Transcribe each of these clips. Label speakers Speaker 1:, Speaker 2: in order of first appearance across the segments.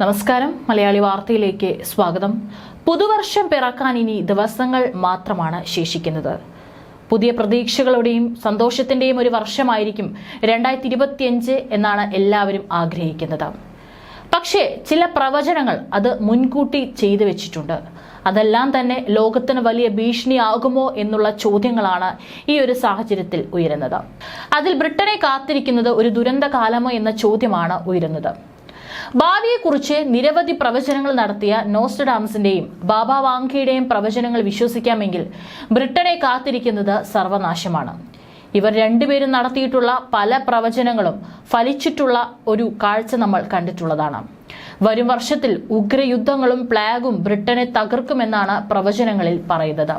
Speaker 1: നമസ്കാരം. മലയാളി വാർത്തയിലേക്ക് സ്വാഗതം. പുതുവർഷം പിറക്കാൻ ഇനി ദിവസങ്ങൾ മാത്രമാണ് ശേഷിക്കുന്നത്. പുതിയ പ്രതീക്ഷകളുടെയും സന്തോഷത്തിന്റെയും ഒരു വർഷമായിരിക്കും രണ്ടായിരത്തി ഇരുപത്തിയഞ്ച് എന്നാണ് എല്ലാവരും ആഗ്രഹിക്കുന്നത്. പക്ഷേ ചില പ്രവചനങ്ങൾ അത് മുൻകൂട്ടി ചെയ്തു വെച്ചിട്ടുണ്ട്. അതെല്ലാം തന്നെ ലോകത്തിന് വലിയ ഭീഷണിയാകുമോ എന്നുള്ള ചോദ്യങ്ങളാണ് ഈ ഒരു സാഹചര്യത്തിൽ ഉയരുന്നത്. അതിൽ ബ്രിട്ടനെ കാത്തിരിക്കുന്നത് ഒരു ദുരന്ത കാലമോ എന്ന ചോദ്യമാണ് ഉയരുന്നത്. ഭാവിയെക്കുറിച്ച് നിരവധി പ്രവചനങ്ങൾ നടത്തിയ നോസ്റ്റഡാംസിന്റെയും ബാബ വാങ്കയുടെയും പ്രവചനങ്ങൾ വിശ്വസിക്കാമെങ്കിൽ ബ്രിട്ടനെ കാത്തിരിക്കുന്നത് സർവനാശമാണ്. ഇവർ രണ്ടുപേരും നടത്തിയിട്ടുള്ള പല പ്രവചനങ്ങളും ഫലിച്ചിട്ടുള്ള ഒരു കാഴ്ച നമ്മൾ കണ്ടിട്ടുള്ളതാണ്. വരും വർഷത്തിൽ ഉഗ്രയുദ്ധങ്ങളും പ്ലാഗും ബ്രിട്ടനെ തകർക്കുമെന്നാണ് പ്രവചനങ്ങളിൽ പറയുന്നത്.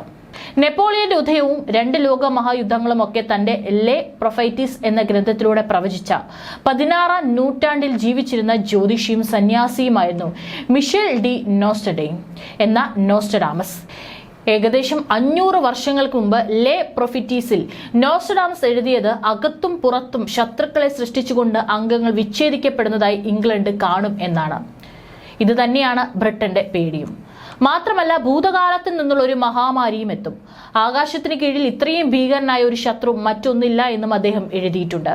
Speaker 1: നെപ്പോളിയന്റെ ഉദയവും രണ്ട് ലോക മഹായുദ്ധങ്ങളും ഒക്കെ തന്റെ ലെ പ്രൊഫൈറ്റിസ് എന്ന ഗ്രന്ഥത്തിലൂടെ പ്രവചിച്ച പതിനാറാം നൂറ്റാണ്ടിൽ ജീവിച്ചിരുന്ന ജ്യോതിഷിയും സന്യാസിയുമായിരുന്നു മിഷേൽ ഡി നോസ്റ്റഡേ എന്ന നോസ്റ്റഡാമസ്. ഏകദേശം അഞ്ഞൂറ് വർഷങ്ങൾക്ക് മുമ്പ് ലേ പ്രൊഫിറ്റീസിൽ നോസ്റ്റഡാംസ് എഴുതിയത് അകത്തും പുറത്തും ശത്രുക്കളെ സൃഷ്ടിച്ചുകൊണ്ട് അംഗങ്ങൾ വിച്ഛേദിക്കപ്പെടുന്നതായി ഇംഗ്ലണ്ട് കാണും എന്നാണ്. ഇത് തന്നെയാണ് ബ്രിട്ടന്റെ പേടിയും. മാത്രമല്ല ഭൂതകാലത്തിൽ നിന്നുള്ള ഒരു മഹാമാരിയും എത്തും. ആകാശത്തിന് കീഴിൽ ഇത്രയും ഭീകരനായ ഒരു ശത്രു മറ്റൊന്നില്ല എന്നും അദ്ദേഹം എഴുതിയിട്ടുണ്ട്.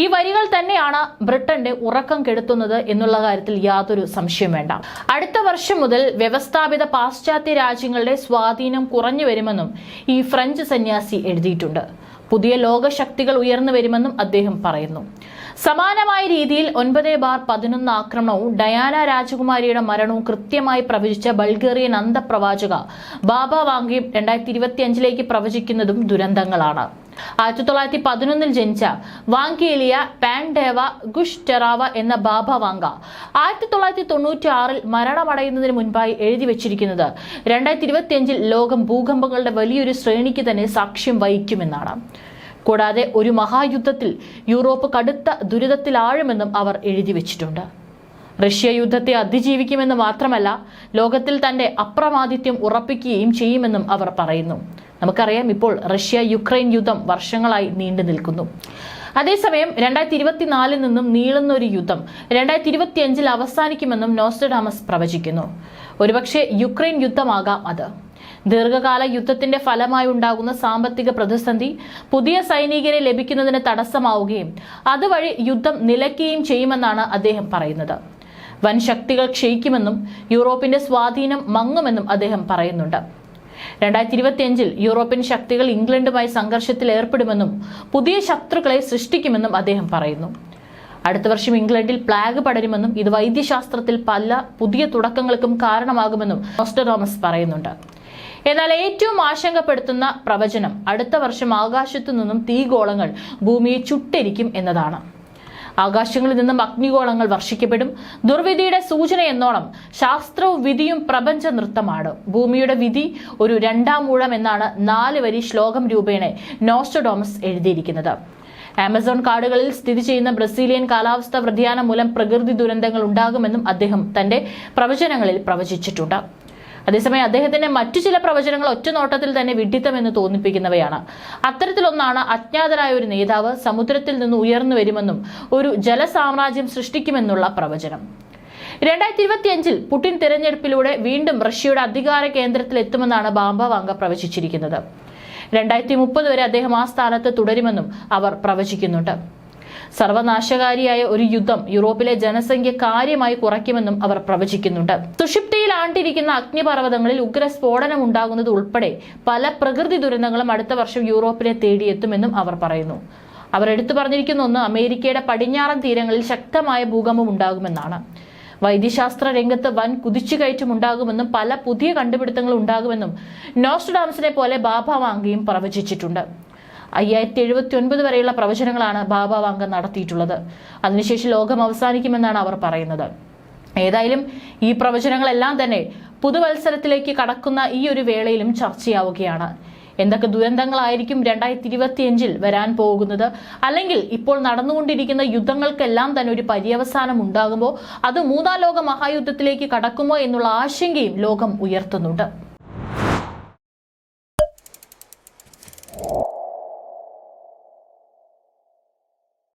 Speaker 1: ഈ വരികൾ തന്നെയാണ് ബ്രിട്ടന്റെ ഉറക്കം കെടുത്തുന്നത് എന്നുള്ള കാര്യത്തിൽ യാതൊരു സംശയം വേണ്ട. അടുത്ത വർഷം മുതൽ വ്യവസ്ഥാപിത പാശ്ചാത്യ രാജ്യങ്ങളുടെ സ്വാധീനം കുറഞ്ഞു വരുമെന്നും ഈ ഫ്രഞ്ച് സന്യാസി എഴുതിയിട്ടുണ്ട്. പുതിയ ലോകശക്തികൾ ഉയർന്നു വരുമെന്നും അദ്ദേഹം പറയുന്നു. സമാനമായ രീതിയിൽ ഒൻപത് ബാർ പതിനൊന്ന് ആക്രമണവും ഡയാന രാജകുമാരിയുടെ മരണവും കൃത്യമായി പ്രവചിച്ച ബൾഗേറിയൻ അന്തപ്രവാചക ബാബ വാങ്കയും രണ്ടായിരത്തി ഇരുപത്തിയഞ്ചിലേക്ക് പ്രവചിക്കുന്നതും ദുരന്തങ്ങളാണ്. ആയിരത്തി തൊള്ളായിരത്തി പതിനൊന്നിൽ ജനിച്ച വാങ്കേലിയ പാൻഡേവ ഗുഷ് ടെറാവ എന്ന ബാബ വാങ്ക. ആയിരത്തി തൊള്ളായിരത്തി തൊണ്ണൂറ്റി ആറിൽ മരണമടയുന്നതിന് മുൻപായി എഴുതി വെച്ചിരിക്കുന്നത്. രണ്ടായിരത്തി ഇരുപത്തിയഞ്ചിൽ ലോകം ഭൂകമ്പങ്ങളുടെ വലിയൊരു ശ്രേണിക്ക് തന്നെ സാക്ഷ്യം വഹിക്കുമെന്നാണ്. കൂടാതെ ഒരു മഹായുദ്ധത്തിൽ യൂറോപ്പ് കടുത്ത ദുരിതത്തിലാഴുമെന്നും അവർ എഴുതി വെച്ചിട്ടുണ്ട്. റഷ്യ യുദ്ധത്തെ അതിജീവിക്കുമെന്ന് മാത്രമല്ല ലോകത്തിൽ തന്റെ അപ്രമാദിത്യം ഉറപ്പിക്കുകയും ചെയ്യുമെന്നും അവർ പറയുന്നു. നമുക്കറിയാം ഇപ്പോൾ റഷ്യ യുക്രൈൻ യുദ്ധം വർഷങ്ങളായി നീണ്ടു നിൽക്കുന്നു. അതേസമയം രണ്ടായിരത്തി ഇരുപത്തിനാലിൽ നിന്നും നീളുന്ന ഒരു യുദ്ധം രണ്ടായിരത്തി ഇരുപത്തിയഞ്ചിൽ അവസാനിക്കുമെന്നും നോസ്റ്റഡാമസ് പ്രവചിക്കുന്നു. ഒരുപക്ഷെ യുക്രൈൻ യുദ്ധമാകാം അത്. ദീർഘകാല യുദ്ധത്തിന്റെ ഫലമായി ഉണ്ടാകുന്ന സാമ്പത്തിക പ്രതിസന്ധി പുതിയ സൈനികരെ ലഭിക്കുന്നതിന് തടസ്സമാവുകയും അതുവഴി യുദ്ധം നിലയ്ക്കുകയും ചെയ്യുമെന്നാണ് അദ്ദേഹം പറയുന്നത്. വൻ ശക്തികൾ ക്ഷയിക്കുമെന്നും യൂറോപ്പിന്റെ സ്വാധീനം മങ്ങുമെന്നും അദ്ദേഹം പറയുന്നുണ്ട്. രണ്ടായിരത്തി ഇരുപത്തിയഞ്ചിൽ യൂറോപ്യൻ ശക്തികൾ ഇംഗ്ലണ്ടുമായി സംഘർഷത്തിൽ ഏർപ്പെടുമെന്നും പുതിയ ശത്രുക്കളെ സൃഷ്ടിക്കുമെന്നും അദ്ദേഹം പറയുന്നു. അടുത്ത വർഷം ഇംഗ്ലണ്ടിൽ പ്ലാഗ് പടരുമെന്നും ഇത് വൈദ്യശാസ്ത്രത്തിൽ പല പുതിയ തുടക്കങ്ങൾക്കും കാരണമാകുമെന്നും തോമസ് പറയുന്നുണ്ട്. എന്നാൽ ഏറ്റവും ആശങ്കപ്പെടുത്തുന്ന പ്രവചനം അടുത്ത വർഷം ആകാശത്തു നിന്നും തീഗോളങ്ങൾ ഭൂമിയെ ചുട്ടരിക്കും എന്നതാണ്. ആകാശങ്ങളിൽ നിന്നും അഗ്നിഗോളങ്ങൾ വർഷിക്കപ്പെടും. ദുർവിധിയുടെ സൂചന എന്നോണം ശാസ്ത്രവും വിധിയും പ്രപഞ്ച നൃത്തമാണ്. ഭൂമിയുടെ വിധി ഒരു രണ്ടാം മൂഴം എന്നാണ് നാല് വരി ശ്ലോകം രൂപേണ നോസ്റ്റഡോമസ് എഴുതിയിരിക്കുന്നത്. ആമസോൺ കാടുകളിൽ സ്ഥിതി ചെയ്യുന്ന ബ്രസീലിയൻ കാലാവസ്ഥാ വ്യതിയാനം മൂലം പ്രകൃതി ദുരന്തങ്ങൾ ഉണ്ടാകുമെന്നും അദ്ദേഹം തന്റെ പ്രവചനങ്ങളിൽ പ്രവചിച്ചിട്ടുണ്ട്. അതേസമയം അദ്ദേഹത്തിന്റെ മറ്റു ചില പ്രവചനങ്ങൾ ഒറ്റ നോട്ടത്തിൽ തന്നെ വിഡിത്തമെന്ന് തോന്നിപ്പിക്കുന്നവയാണ്. അത്തരത്തിലൊന്നാണ് അജ്ഞാതനായ ഒരു നേതാവ് സമുദ്രത്തിൽ നിന്ന് ഉയർന്നു വരുമെന്നും ഒരു ജലസാമ്രാജ്യം സൃഷ്ടിക്കുമെന്നുള്ള പ്രവചനം. രണ്ടായിരത്തി ഇരുപത്തിയഞ്ചിൽ പുടിൻ തിരഞ്ഞെടുപ്പിലൂടെ വീണ്ടും റഷ്യയുടെ അധികാര കേന്ദ്രത്തിൽ എത്തുമെന്നാണ് ബാംബ വാങ്ക പ്രവചിച്ചിരിക്കുന്നത്. രണ്ടായിരത്തി മുപ്പത് വരെ അദ്ദേഹം ആ സ്ഥാനത്ത് തുടരുമെന്നും അവർ പ്രവചിക്കുന്നുണ്ട്. സർവനാശകാരിയായ ഒരു യുദ്ധം യൂറോപ്പിലെ ജനസംഖ്യ കാര്യമായി കുറയ്ക്കുമെന്നും അവർ പ്രവചിക്കുന്നുണ്ട്. സുഷിപ്തിയിൽ ആണ്ടിരിക്കുന്ന അഗ്നിപർവതങ്ങളിൽ ഉഗ്ര സ്ഫോടനം ഉണ്ടാകുന്നത് ഉൾപ്പെടെ പല പ്രകൃതി ദുരന്തങ്ങളും അടുത്ത വർഷം യൂറോപ്പിനെ തേടിയെത്തുമെന്നും അവർ പറയുന്നു. അവർ എടുത്തു പറഞ്ഞിരിക്കുന്ന ഒന്ന് അമേരിക്കയുടെ പടിഞ്ഞാറൻ തീരങ്ങളിൽ ശക്തമായ ഭൂകമ്പം ഉണ്ടാകുമെന്നാണ്. വൈദ്യശാസ്ത്ര രംഗത്ത് വൻ കുതിച്ചുകയറ്റം ഉണ്ടാകുമെന്നും പല പുതിയ കണ്ടുപിടുത്തങ്ങൾ ഉണ്ടാകുമെന്നും നോസ്റ്റഡാംസിനെ പോലെ ബാബ വാങ്കയും പ്രവചിച്ചിട്ടുണ്ട്. അയ്യായിരത്തി എഴുപത്തി ഒൻപത് വരെയുള്ള പ്രവചനങ്ങളാണ് ബാബ വാങ്ക നടത്തിയിട്ടുള്ളത്. അതിനുശേഷം ലോകം അവസാനിക്കുമെന്നാണ് അവർ പറയുന്നത്. ഏതായാലും ഈ പ്രവചനങ്ങളെല്ലാം തന്നെ പുതുവത്സരത്തിലേക്ക് കടക്കുന്ന ഈ ഒരു വേളയിലും ചർച്ചയാവുകയാണ്. എന്തൊക്കെ ദുരന്തങ്ങളായിരിക്കും രണ്ടായിരത്തി ഇരുപത്തിയഞ്ചിൽ വരാൻ പോകുന്നത്? അല്ലെങ്കിൽ ഇപ്പോൾ നടന്നുകൊണ്ടിരിക്കുന്ന യുദ്ധങ്ങൾക്കെല്ലാം തന്നെ ഒരു പര്യവസാനം ഉണ്ടാകുമ്പോൾ അത് മൂന്നാം ലോക മഹായുദ്ധത്തിലേക്ക് കടക്കുമോ എന്നുള്ള ആശങ്കയും ലോകം ഉയർത്തുന്നുണ്ട്.